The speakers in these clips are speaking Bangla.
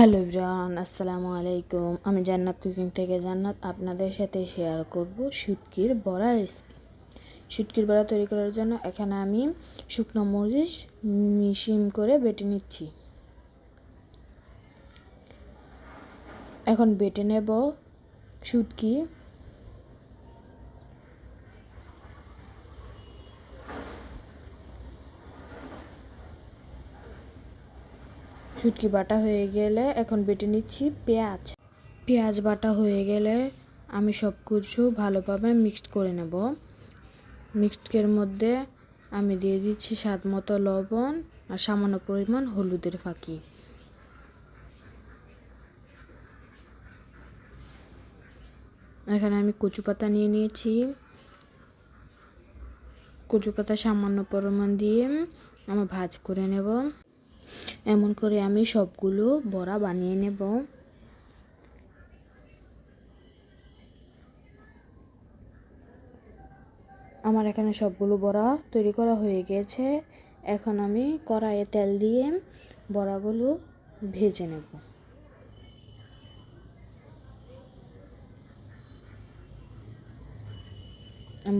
হ্যালো ইব্রান আসসালামু আলাইকুম। আমি জান্নাত কুকিং থেকে জান্নাত আপনাদের সাথে শেয়ার করব শুটকির বড়া রেসিপি শুটকির বড়া তৈরি করার জন্য এখানে আমি শুকনো মরিচ মিশিম করে বেটে নিচ্ছি। এখন বেটে নেব শুটকি শুটকি বাটা হয়ে গেলে এখন বেটে নিচ্ছি পেঁয়াজ। পেঁয়াজ বাটা হয়ে গেলে আমি সব কিছু ভালোভাবে মিক্সড করে নেব। মিক্সডের মধ্যে আমি দিয়ে দিচ্ছি স্বাদ মতো লবণ আর সামান্য পরিমাণ হলুদের ফাঁকি। এখানে আমি কচু পাতা নিয়ে নিয়েছি। কচু পাতা সামান্য পরিমাণ দিয়ে আমি ভাজ করে নেব। এমন করে আমি সবগুলো বড়া বানিয়ে নেব। আমার এখানে সবগুলো বড়া তৈরি করা হয়ে গেছে। এখন আমি কড়াইয়ে তেল দিয়ে বড়াগুলো ভেজে নেব।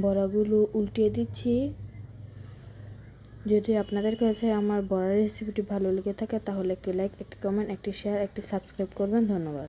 বড়াগুলো উল্টিয়ে দিচ্ছি। যদি আপনাদের কাছে আমার বড়ার রেসিপিটি ভালো লেগে থাকে, তাহলে একটি লাইক একটি কমেন্ট একটি শেয়ার একটি সাবস্ক্রাইব করবেন। ধন্যবাদ।